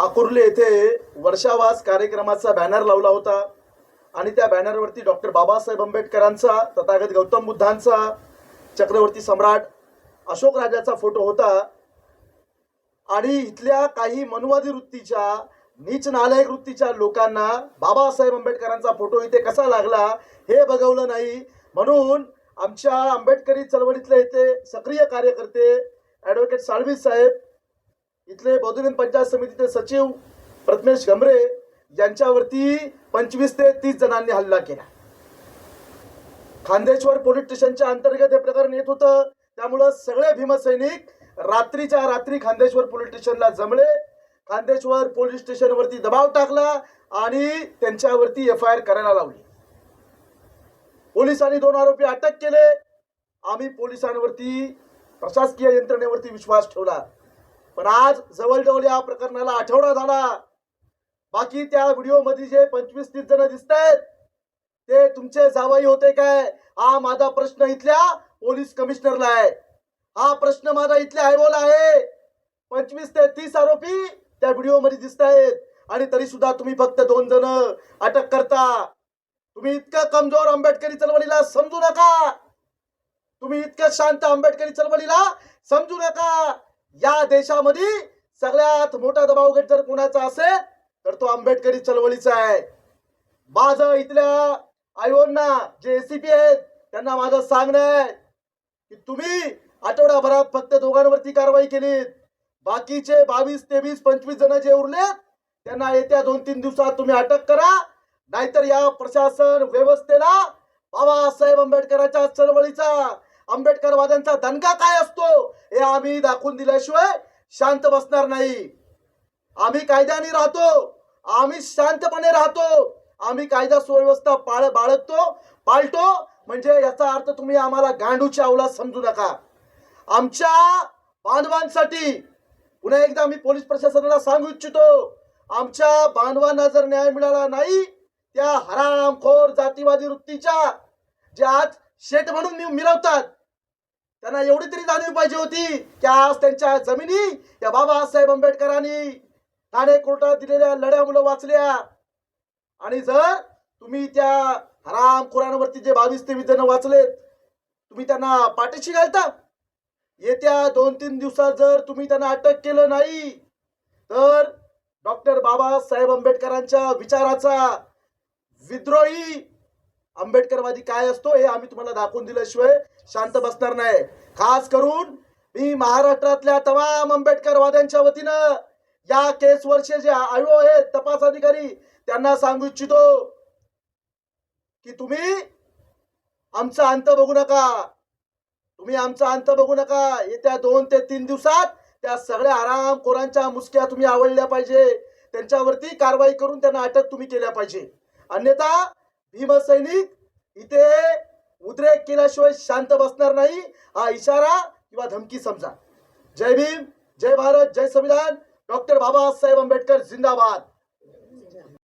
आकुर्ले येथे वर्षावास कार्यक्रमाचा बॅनर लावला होता. आणि त्या बॅनरवरती डॉक्टर बाबासाहेब आंबेडकरांचा तथागत गौतम बुद्धांचा चक्रवर्ती सम्राट अशोक राजाचा फोटो होता. आणि इथल्या काही मनुवादी वृत्तीच्या नीच नालायक वृत्तीच्या लोकांना बाबासाहेब आंबेडकरांचा फोटो इथे कसा लागला हे बघवलं नाही. म्हणून आमच्या आंबेडकरी चळवळीतले इथे सक्रिय कार्यकर्ते ॲडव्होकेट साळवी साहेब इथले बौद्धिक पंचायत समितीचे सचिव प्रथमेश गमरे यांच्यावरती पंचवीस ते तीस जणांनी हल्ला केला. खांदेश्वर पोलीस स्टेशनच्या अंतर्गत हे प्रकरण येत होतं. त्यामुळं सगळे भीमसैनिक रात्रीच्या रात्री खांदेश्वर पोलीस स्टेशनला जमले. खांदेश्वर पोलीस स्टेशनवरती दबाव टाकला आणि त्यांच्यावरती एफ आय आर करायला लावली. पोलिसांनी दोन आरोपी अटक केले. आम्ही पोलिसांवरती प्रशासकीय यंत्रणेवरती विश्वास ठेवला. पण आज जवळजवळ या प्रकरणाला आठवडा झाला. बाकी त्या व्हिडिओमध्ये जे पंचवीस तीस जण दिसत आहेत ते तुमचे जावई होते काय? हा माझा प्रश्न इथल्या पोलीस कमिशनरला आहे. हा प्रश्न माझा इथल्या आयओला आहे. पंचवीस ते तीस आरोपी त्या व्हिडिओमध्ये दिसत आहेत आणि तरी सुद्धा तुम्ही फक्त दोन जण अटक करता. तुम्ही इतकं कमजोर आंबेडकरी चळवळीला समजू नका. तुम्ही इतकं शांत आंबेडकरी चळवळीला समजू नका. या देशामध्ये सगळ्यात मोठा दबावगट जर कोणाचा असेल तर तो आंबेडकरी चळवळीचा आहे. माझं इथल्या आयोना जे एसीपी आहेत त्यांना माझं सांगणं आहे की तुम्ही आठवडाभरात फक्त दोघांवरती कारवाई केलीत. बाकीचे बावीस तेवीस पंचवीस जण जे उरलेत त्यांना येत्या दोन तीन दिवसात तुम्ही अटक करा. नाहीतर या प्रशासन व्यवस्थेला बाबासाहेब आंबेडकरांच्या चळवळीचा आंबेडकरवाद्यांचा दणका काय असतो हे आम्ही दाखवून दिल्याशिवाय शांत बसणार नाही. आम्ही कायद्याने राहतो आम्ही शांतपणे राहतो आम्ही कायदा सुव्यवस्था पाळ बाळगतो पाळतो म्हणजे याचा अर्थ तुम्ही आम्हाला गांडूची अवलाद समजू नका. आमच्या बांधवांसाठी पुन्हा एकदा मी पोलीस प्रशासनाला सांगू इच्छितो आमच्या बांधवांना जर न्याय मिळाला नाही त्या हरामखोर जातीवादी वृत्तीच्या जे आज शेट म्हणून मी मिरवतात त्यांना एवढी तरी जाणीव पाहिजे होती की आज त्यांच्या जमिनी या बाबासाहेब आंबेडकरांनी ठाणे कोर्टात दिलेल्या लढ्या मुलं वाचल्या. आणि जर तुम्ही त्या हरामखोरांवरती जे बावीस तेवीस जण वाचलेत तुम्ही त्यांना पाठीशी घालता? येत्या दोन तीन दिवसात जर तुम्ही त्यांना अटक केलं नाही तर डॉक्टर बाबासाहेब आंबेडकरांच्या विचाराचा विद्रोही आंबेडकरवादी काय असतो हे आम्ही तुम्हाला दाखवून दिल्याशिवाय शांत बसणार नाही. खास करून मी महाराष्ट्रातल्या तमाम आंबेडकरवाद्यांच्या वतीनं या केसवरचे जे आयो आहेत तपास अधिकारी त्यांना सांगू इच्छितो की तुम्ही आमचा अंत बघू नका. तुम्ही आमचा अंत बघू नका. येत्या दोन ते तीन दिवसात त्या सगळ्या आरामखोरांच्या मुसक्या तुम्ही आवडल्या पाहिजे. त्यांच्यावरती कारवाई करून त्यांना अटक तुम्ही केल्या पाहिजे. अन्यथा भीमसैनिक इथे उद्रेक केल्याशिवाय शांत बसणार नाही. हा इशारा किंवा धमकी समजा. जय भीम जय भारत जय संविधान. डॉक्टर बाबासाहेब आंबेडकर जिंदाबाद.